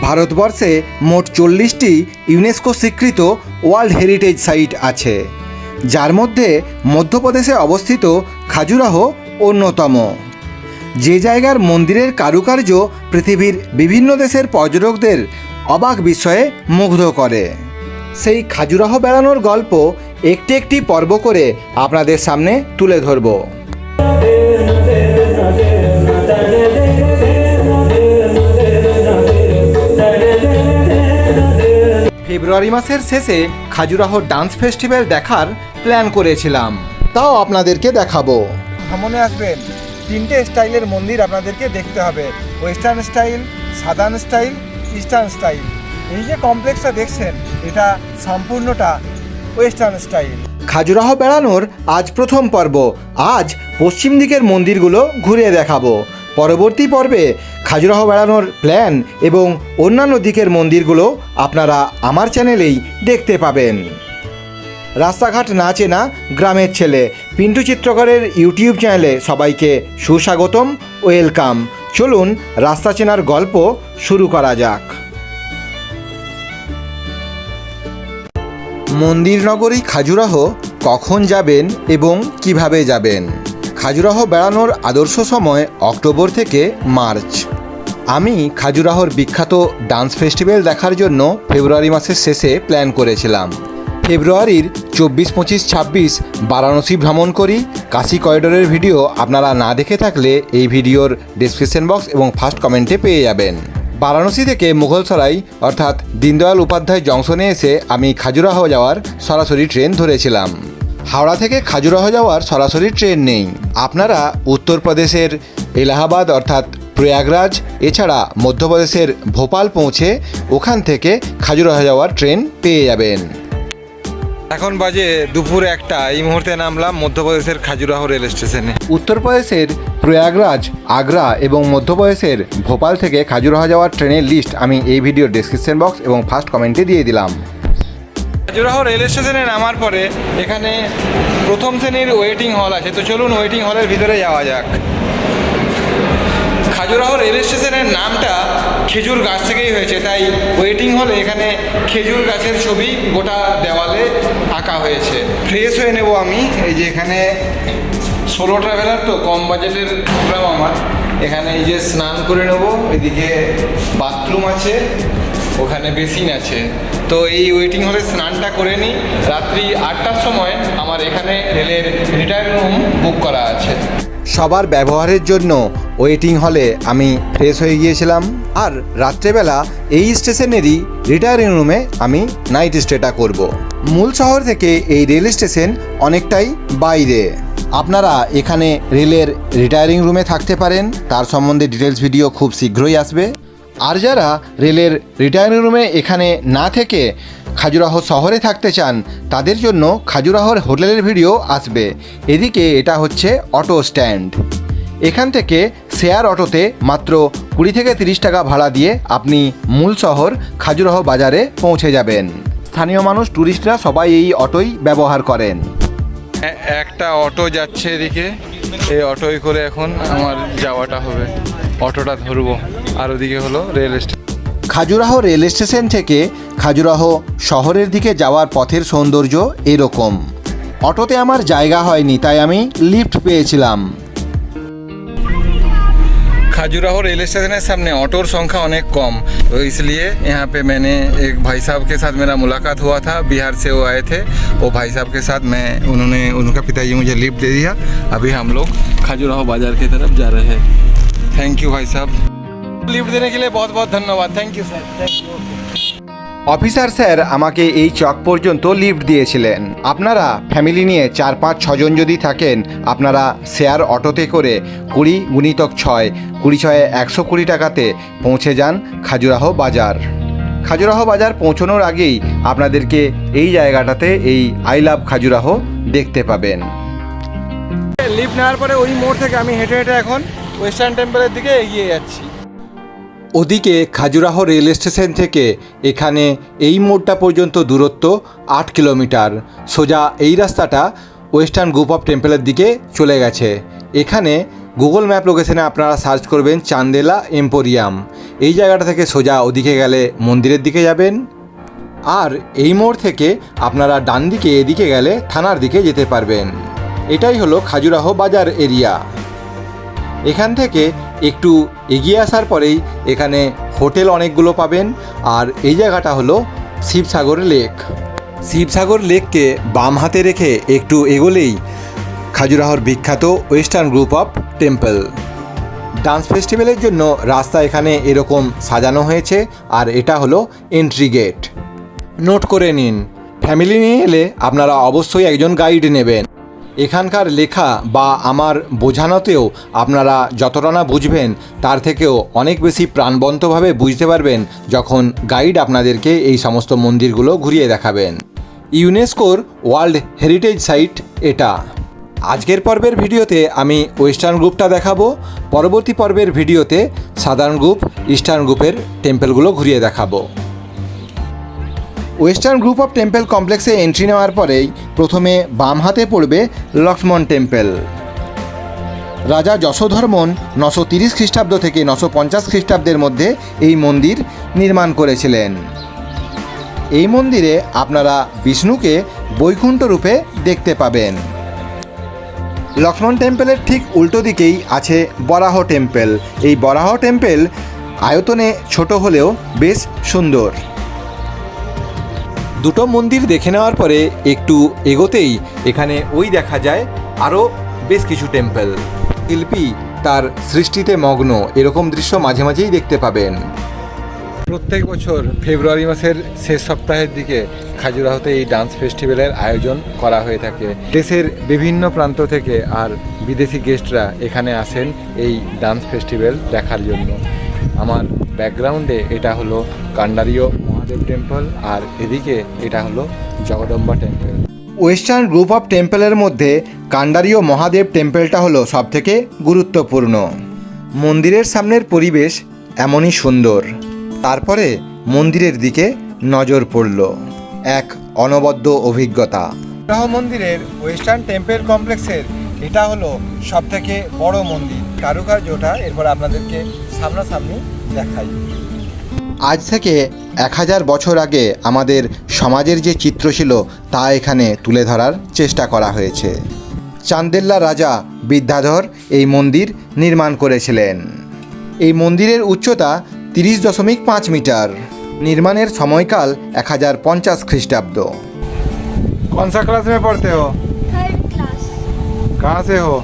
ভারতবর্ষে মোট চল্লিশটি ইউনেস্কো স্বীকৃত ওয়ার্ল্ড হেরিটেজ সাইট আছে, যার মধ্যে মধ্যপ্রদেশে অবস্থিত খাজুরাহ অন্যতম। যে জায়গার মন্দিরের কারুকার্য পৃথিবীর বিভিন্ন দেশের পর্যটকদের অবাক বিস্ময়ে মুগ্ধ করে। সেই খাজুরাহ বেড়ানোর গল্প একটি একটি পর্ব করে আপনাদের সামনে তুলে ধরব। ফেব্রুয়ারি মাসের শেষে খাজুরাহ ডান্স ফেস্টিভ্যাল দেখার প্ল্যান করেছিলাম। তাও আপনাদেরকে দেখাবো। ভ্রমণে আসবেন। তিনটে স্টাইলের মন্দির আপনাদেরকে দেখতে হবে। Western style southern style eastern style. এই যে কমপ্লেক্সটা দেখছেন এটা সম্পূর্ণটা ওয়েস্টার্ন স্টাইল। খাজুরাহ বেড়ানোর আজ প্রথম পর্ব। আজ পশ্চিম দিকের মন্দিরগুলো ঘুরে দেখাবো। পরবর্তী পর্বে খাজুরাহ বেড়ানোর প্ল্যান এবং অন্যান্য দিকের মন্দিরগুলো আপনারা আমার চ্যানেলেই দেখতে পাবেন। রাস্তাঘাট না চেনা গ্রামের ছেলে পিন্টু চিত্রকরের ইউটিউব চ্যানেলে সবাইকে সুস্বাগতম, ওয়েলকাম। চলুন রাস্তা চেনার গল্প শুরু করা যাক। মন্দির নগরী খাজুরাহ কখন যাবেন এবং কীভাবে যাবেন? খাজুরাহ বেড়ানোর আদর্শ সময় অক্টোবর থেকে মার্চ। আমি খাজুরাহর বিখ্যাত ডান্স ফেস্টিভ্যাল দেখার জন্য ফেব্রুয়ারি মাসের শেষে প্ল্যান করেছিলাম। ফেব্রুয়ারির চব্বিশ, পঁচিশ, ছাব্বিশ বারাণসী ভ্রমণ করি। কাশি করিডোরের ভিডিও আপনারা না দেখে থাকলে এই ভিডিওর ডিসক্রিপশন বক্স এবং ফার্স্ট কমেন্টে পেয়ে যাবেন। বারাণসী থেকে মুঘলসরাই অর্থাৎ দীনদয়াল উপাধ্যায় জংশনে এসে আমি খাজুরাহ যাওয়ার সরাসরি ট্রেন ধরেছিলাম। হাওড়া থেকে খাজুরাহ যাওয়ার সরাসরি ট্রেন নেই। আপনারা উত্তরপ্রদেশের এলাহাবাদ অর্থাৎ প্রয়াগরাজ এছাড়া মধ্যপ্রদেশের ভোপাল পৌঁছে ওখান থেকে খাজুরাহ যাওয়ার ট্রেন পেয়ে যাবেন। এখন বাজে দুপুর একটা এই মুহূর্তে নামলাম মধ্যপ্রদেশের খাজুরাহ রেল স্টেশনে। উত্তরপ্রদেশের প্রয়াগরাজ আগ্রা এবং মধ্যপ্রদেশের ভোপাল থেকে খাজুরাহ যাওয়ার ট্রেনের লিস্ট আমি এই ভিডিওর ডেসক্রিপশন বক্স এবং ফার্স্ট কমেন্টে দিয়ে দিলাম। খাজুরাহ রেল স্টেশনে নামার পরে এখানে প্রথম শ্রেণির ওয়েটিং হল আছে। তো চলুন ওয়েটিং হলের ভিতরে যাওয়া যাক। খাজুরাহ রেল স্টেশনের নামটা খেজুর গাছ থেকেই হয়েছে। তাই ওয়েটিং হলে এখানে খেজুর গাছের ছবি গোটা দেওয়ালে আঁকা হয়েছে। ফ্রেশ হয়ে নেব আমি। এই যে এখানে সোলো ট্রাভেলার তো, কম বাজেটের প্রোগ্রাম আমার। এখানে এই যে স্নান করে নেব। এদিকে বাথরুম আছে। ওখানে বেসিন আছে। তো এই ওয়েটিং হলে স্নানটা করে নিই। রাত্রি আটটার সময় আমার এখানে রেলের রিটায়ার রুম বুক করা আছে। সবার ব্যবহারের জন্য ওয়েটিং হলে আমি ফ্রেশ হয়ে গিয়েছিলাম। আর রাত্রেবেলা এই স্টেশনেরই রিটায়ারিং রুমে আমি নাইট স্টেটা করব। মূল শহর থেকে এই রেল স্টেশন অনেকটাই বাইরে। আপনারা এখানে রেলের রিটায়ারিং রুমে থাকতে পারেন। তার সম্বন্ধে ডিটেলস ভিডিও খুব শীঘ্রই আসবে। আর যারা রেলের রিটায়ারিং রুমে এখানে না থেকে খাজুরাহ শহরে থাকতে চান, তাদের জন্য খাজুরাহর হোটেলের ভিডিও আসবে। এদিকে এটা হচ্ছে অটো স্ট্যান্ড। এখান থেকে শেয়ার অটোতে মাত্র কুড়ি থেকে তিরিশ টাকা ভাড়া দিয়ে আপনি মূল শহর খাজুরাহ বাজারে পৌঁছে যাবেন। স্থানীয় মানুষ ট্যুরিস্টরা সবাই এই অটোই ব্যবহার করেন। একটা অটো যাচ্ছে এদিকে। এই অটোয় করে এখন আমার যাওয়াটা হবে। অটোটা ধরবো। আর ওদিকে হলো rail station Khajuraho rail station থেকে খাজুরাহ শহরের দিকে যাওয়ার পথের সৌন্দর্য এরকম অটোতে আমার জায়গা হয়নি তাই আমি লিফট পেয়েছিলাম खाजुराहो रेलवे स्टेशन के सामने ऑटोर संख्या अनेक कम तो इसलिए यहाँ पे मैंने एक भाई साहब के साथ मेरा मुलाकात हुआ था बिहार से वो आए थे वो भाई साहब के साथ मैं उन्होंने उनका पिताजी मुझे लिफ्ट दे दिया अभी हम लोग खाजुराहो बाजार की तरफ जा रहे हैं थैंक यू भाई साहब लिफ्ट देने के लिए बहुत बहुत धन्यवाद thank you sir thank you officer sir আমাকে এই চক পর্যন্ত লিফট দিয়েছিলেন আপনারা ফ্যামিলি নিয়ে চার পাঁচ ছজন যদি থাকেন আপনারা শেয়ার অটোতে করে কুড়ি গুণিতক ছয় কুড়ি ছয়ে একশো কুড়ি টাকাতে পৌঁছে যান খাজুরাহ বাজার খাজুরাহ বাজার পৌঁছানোর আগেই আপনাদেরকে এই জায়গাটাতে এই আই লাভ খাজুরাহ দেখতে পাবেন লিফট নেওয়ার পরে ওই মোড় থেকে আমি হেঁটে হেঁটে এখন ওয়েস্টার্ন টেম্পলের দিকে এগিয়ে যাচ্ছি ওদিকে খাজুরাহ রেল স্টেশন থেকে এখানে এই মোড়টা পর্যন্ত দূরত্ব আট কিলোমিটার। সোজা এই রাস্তাটা ওয়েস্টার্ন গ্রুপ অফ টেম্পলের দিকে চলে গেছে। এখানে গুগল ম্যাপ লোকেশনে আপনারা সার্চ করবেন চান্দেলা এম্পোরিয়াম। এই জায়গাটা থেকে সোজা ওদিকে গেলে মন্দিরের দিকে যাবেন। আর এই মোড় থেকে আপনারা ডান দিকে এদিকে গেলে থানার দিকে যেতে পারবেন। এটাই হলো খাজুরাহো বাজার এরিয়া। এখান থেকে একটু এগিয়ে আসার পরেই এখানে হোটেল অনেকগুলো পাবেন। আর এই জায়গাটা হলো শিবসাগর লেক। শিবসাগর লেককে বাম হাতে রেখে একটু এগোলেই খাজুরাহোর বিখ্যাত western group of temple. Dance ফেস্টিভ্যালের জন্য রাস্তা এখানে এরকম সাজানো হয়েছে, আর এটা হলো এন্ট্রি গেট। নোট করে নিন, ফ্যামিলি নিয়ে এলে আপনারা অবশ্যই একজন গাইড নেবেন। এখানকার লেখা বা আমার বোঝানোতেও আপনারা যতটা না বুঝবেন, তার থেকেও অনেক বেশি প্রাণবন্তভাবে বুঝতে পারবেন যখন গাইড আপনাদেরকে এই সমস্ত মন্দিরগুলো ঘুরিয়ে দেখাবেন। ইউনেস্কোর ওয়ার্ল্ড হেরিটেজ সাইট এটা। আজকের পর্বের ভিডিওতে আমি ওয়েস্টার্ন গ্রুপটা দেখাবো, পরবর্তী পর্বের ভিডিওতে সাদার্ন গ্রুপ ইস্টার্ন গ্রুপের টেম্পলগুলো ঘুরিয়ে দেখাবো। ওয়েস্টার্ন গ্রুপ অফ টেম্পল কমপ্লেক্সে এন্ট্রি নেওয়ার পরেই প্রথমে বাম হাতে পড়বে লক্ষ্মণ টেম্পল। রাজা যশোধর্মন নশো তিরিশ খ্রিস্টাব্দ থেকে নশো পঞ্চাশ খ্রিস্টাব্দের মধ্যে এই মন্দির নির্মাণ করেছিলেন। এই মন্দিরে আপনারা বিষ্ণুকে বৈকুণ্ঠ রূপে দেখতে পাবেন। লক্ষ্মণ টেম্পলের ঠিক উল্টো দিকেই আছে বরাহ টেম্পল। এই বরাহ টেম্পল আয়তনে ছোট হলেও বেশ সুন্দর। দুটো মন্দির দেখে নেওয়ার পরে একটু এগোতেই এখানে ওই দেখা যায় আরও বেশ কিছু টেম্পল। শিল্পী তার সৃষ্টিতে মগ্ন, এরকম দৃশ্য মাঝে মাঝেই দেখতে পাবেন। প্রত্যেক বছর ফেব্রুয়ারি মাসের শেষ সপ্তাহের দিকে খাজুরাহোতে এই ডান্স ফেস্টিভ্যালের আয়োজন করা হয়ে থাকে। দেশের বিভিন্ন প্রান্ত থেকে আর বিদেশি গেস্টরা এখানে আসেন এই ডান্স ফেস্টিভ্যাল দেখার জন্য। আমার ব্যাকগ্রাউন্ডে এটা হলো কান্ডারীয় মহাদেব টেম্পল আর এদিকে এটা হলো Jagadamba temple. Western group of টেম্পলের মধ্যে কান্ডারীয় মহাদেব টেম্পলটা হলো সবথেকে গুরুত্বপূর্ণ। মন্দিরের সামনের পরিবেশ এমনই সুন্দর। তারপরে মন্দিরের দিকে নজর পড়ল। এক অনবদ্য অভিজ্ঞতা। বিবাহ মন্দিরের ওয়েস্টার্ন টেম্পল কমপ্লেক্সের এটা হলো সব থেকে বড় মন্দির। কারুকার্যটা এরপর আপনাদেরকে সামনাসামনি দেখাই আজ থেকে এক হাজার বছর আগে আমাদের সমাজের যে চিত্র ছিল তা এখানে তুলে ধরার চেষ্টা করা হয়েছে চান্দেল্লা রাজা বিদ্যাধর এই মন্দির নির্মাণ করেছিলেন এই মন্দিরের উচ্চতা তিরিশ দশমিক পাঁচ মিটার নির্মাণের সময়কাল এক হাজার পঞ্চাশ খ্রিস্টাব্দ कौन सा क्लास में पढ़ते हो थर्ड क्लास कहाँ से हो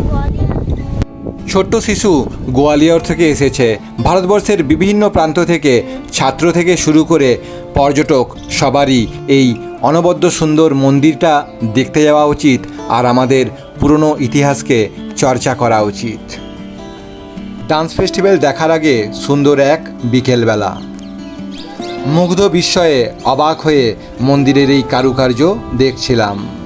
ग्वालियर ছোট্ট শিশু গোয়ালিয়র থেকে এসেছে। ভারতবর্ষের বিভিন্ন প্রান্ত থেকে ছাত্র থেকে শুরু করে পর্যটক সবারই এই অনবদ্য সুন্দর মন্দিরটা দেখতে যাওয়া উচিত আর আমাদের পুরনো ইতিহাসকে চর্চা করা উচিত। ডান্স ফেস্টিভ্যাল দেখার আগে সুন্দর এক বিকেলবেলা। মুগ্ধ বিস্ময়ে অবাক হয়ে মন্দিরের এই কারুকার্য দেখছিলাম।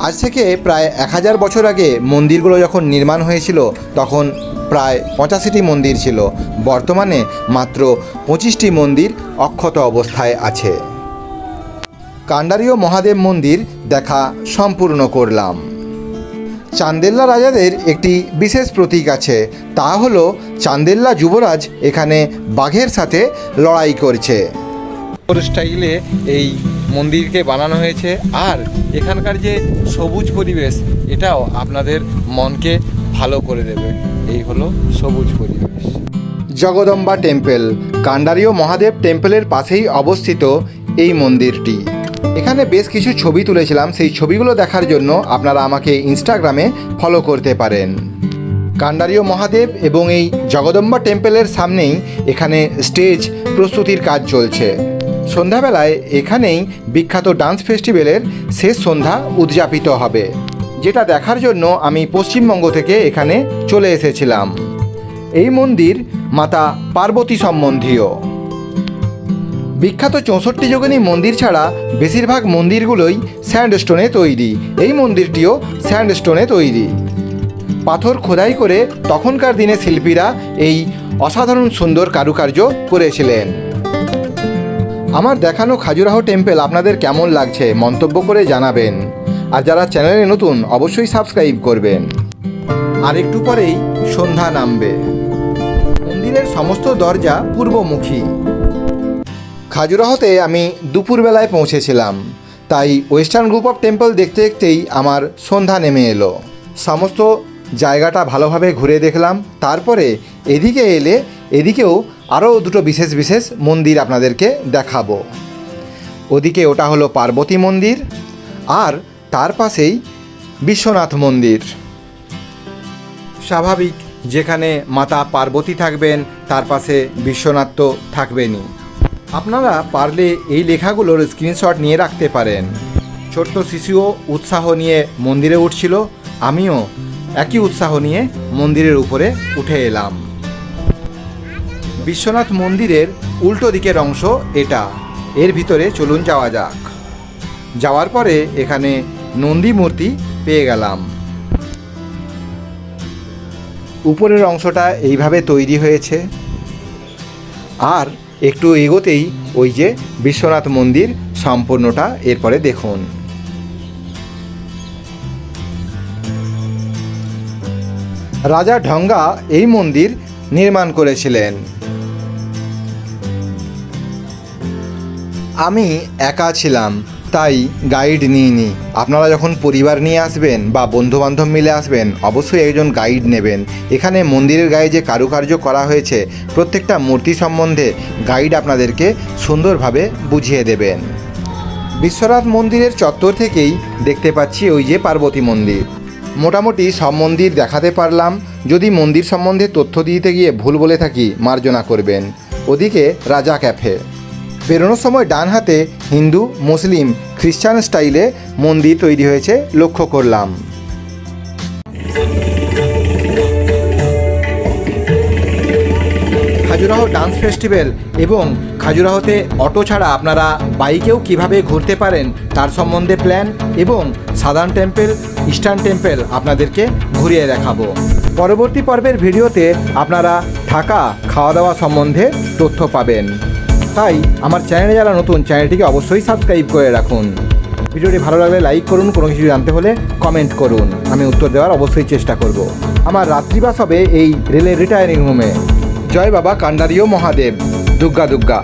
আজ থেকে প্রায় এক হাজার বছর আগে মন্দিরগুলো যখন নির্মাণ হয়েছিল, তখন প্রায় পঁচাশিটি মন্দির ছিল। বর্তমানে মাত্র পঁচিশটি মন্দির অক্ষত অবস্থায় আছে। কান্ডারীয় মহাদেব মন্দির দেখা সম্পূর্ণ করলাম। চান্দেল্লা রাজাদের একটি বিশেষ প্রতীক আছে, তা হলো চান্দেল্লা যুবরাজ এখানে বাঘের সাথে লড়াই করছে। স্টাইলে এই মন্দিরকে বানানো হয়েছে। আর এখানকার যে সবুজ পরিবেশ, এটাও আপনাদের মনকে ভালো করে দেবে। এই হলো সবুজ পরিবেশ। জগদম্বা টেম্পল কান্ডারীয় মহাদেব টেম্পলের পাশেই অবস্থিত এই মন্দিরটি। এখানে বেশ কিছু ছবি তুলেছিলাম। সেই ছবিগুলো দেখার জন্য আপনারা আমাকে ইনস্টাগ্রামে ফলো করতে পারেন। কান্ডারীয় মহাদেব এবং এই জগদম্বা টেম্পলের সামনেই এখানে স্টেজ প্রস্তুতির কাজ চলছে। সন্ধ্যাবেলায় এখানেই বিখ্যাত ডান্স ফেস্টিভ্যালের শেষ সন্ধ্যা উদযাপিত হবে, যেটা দেখার জন্য আমি পশ্চিমবঙ্গ থেকে এখানে চলে এসেছিলাম। এই মন্দির মাতা পার্বতী সম্বন্ধীয় বিখ্যাত চৌষট্টি যোগিনী মন্দির ছাড়া বেশিরভাগ মন্দিরগুলোই স্যান্ডস্টোনে তৈরি, এই মন্দিরটিও স্যান্ডস্টোনে তৈরি। পাথর খোদাই করে তখনকার দিনে শিল্পীরা এই অসাধারণ সুন্দর কারুকার্য করেছিলেন। আমার দেখানো খাজুরাহো টেম্পল আপনাদের কেমন লাগছে মন্তব্য করে জানাবেন। আর যারা চ্যানেলে নতুন, অবশ্যই সাবস্ক্রাইব করবেন। আর একটু পরেই সন্ধ্যা নামবে। মন্দিরের সমস্ত দরজা পূর্বমুখী। খাজুরাহতে আমি দুপুরবেলায় পৌঁছেছিলাম। তাই ওয়েস্টার্ন গ্রুপ অফ টেম্পল দেখতে দেখতেই আমার সন্ধ্যা নেমে এলো। সমস্ত জায়গাটা ভালোভাবে ঘুরে দেখলাম। তারপরে এদিকে এলে, এদিকেও আরও দুটো বিশেষ বিশেষ মন্দির আপনাদেরকে দেখাবো। ওদিকে ওটা হলো পার্বতী মন্দির আর তার পাশেই বিশ্বনাথ মন্দির। স্বাভাবিক, যেখানে মাতা পার্বতী থাকবেন, তার পাশে বিশ্বনাথ তো থাকবেনই। আপনারা পারলে এই লেখাগুলোর স্ক্রিনশট নিয়ে রাখতে পারেন। ছোট্ট শিশুও উৎসাহ নিয়ে মন্দিরে উঠছিল, আমিও একই উৎসাহ নিয়ে মন্দিরের উপরে উঠে এলাম। বিশ্বনাথ মন্দিরের উল্টো দিকের অংশ এটা। এর ভিতরে চলুন যাওয়া যাক। যাওয়ার পরে এখানে নন্দী মূর্তি পেয়ে গেলাম। উপরের অংশটা এইভাবে তৈরি হয়েছে। আর একটু এগোতেই ওই যে বিশ্বনাথ মন্দির সম্পূর্ণটা এরপরে দেখুন। রাজা ঢঙ্গা এই মন্দির নির্মাণ করেছিলেন। আমি একা ছিলাম, তাই গাইড নিইনি। আপনারা যখন পরিবার নিয়ে আসবেন বা বন্ধুবান্ধব মিলে আসবেন, অবশ্যই একজন গাইড নেবেন। এখানে মন্দিরের গায়ে যে কারুকার্য করা হয়েছে, প্রত্যেকটা মূর্তি সম্বন্ধে গাইড আপনাদেরকে সুন্দরভাবে বুঝিয়ে দেবেন। বিশ্বনাথ মন্দিরের চত্বর থেকেই দেখতে পাচ্ছি ওই যে পার্বতী মন্দির। মোটামুটি সব মন্দির দেখাতে পারলাম। যদি মন্দির সম্বন্ধে তথ্য দিতে গিয়ে ভুল বলে থাকি, মার্জনা করবেন। ওদিকে রাজা ক্যাফে। বেরোনোর সময় ডান হাতে হিন্দু, মুসলিম, খ্রিস্টান স্টাইলে মন্দির তৈরি হয়েছে, লক্ষ্য করলাম। খাজুরাহ ডান্স ফেস্টিভ্যাল এবং খাজুরাহতে অটো ছাড়া আপনারা বাইকেও কীভাবে ঘুরতে পারেন তার সম্বন্ধে প্ল্যান এবং সাদার্ন টেম্পল, ইস্টার্ন টেম্পল আপনাদেরকে ঘুরিয়ে দেখাবো। পরবর্তী পর্বের ভিডিওতে আপনারা থাকা খাওয়া দাওয়া সম্বন্ধে তথ্য পাবেন। তাই আমার চ্যানেলে যারা নতুন, চ্যানেলটিকে অবশ্যই সাবস্ক্রাইব করে রাখুন। ভিডিওটি ভালো লাগলে লাইক করুন, কোনো কিছু জানতে হলে কমেন্ট করুন। আমি উত্তর দেওয়ার অবশ্যই চেষ্টা করব। আমার রাত্রিবাস হবে এই রেলের রিটায়ারিং হোমে জয় বাবা, কান্ডারীয় মহাদেব। দুর্গা দুর্গা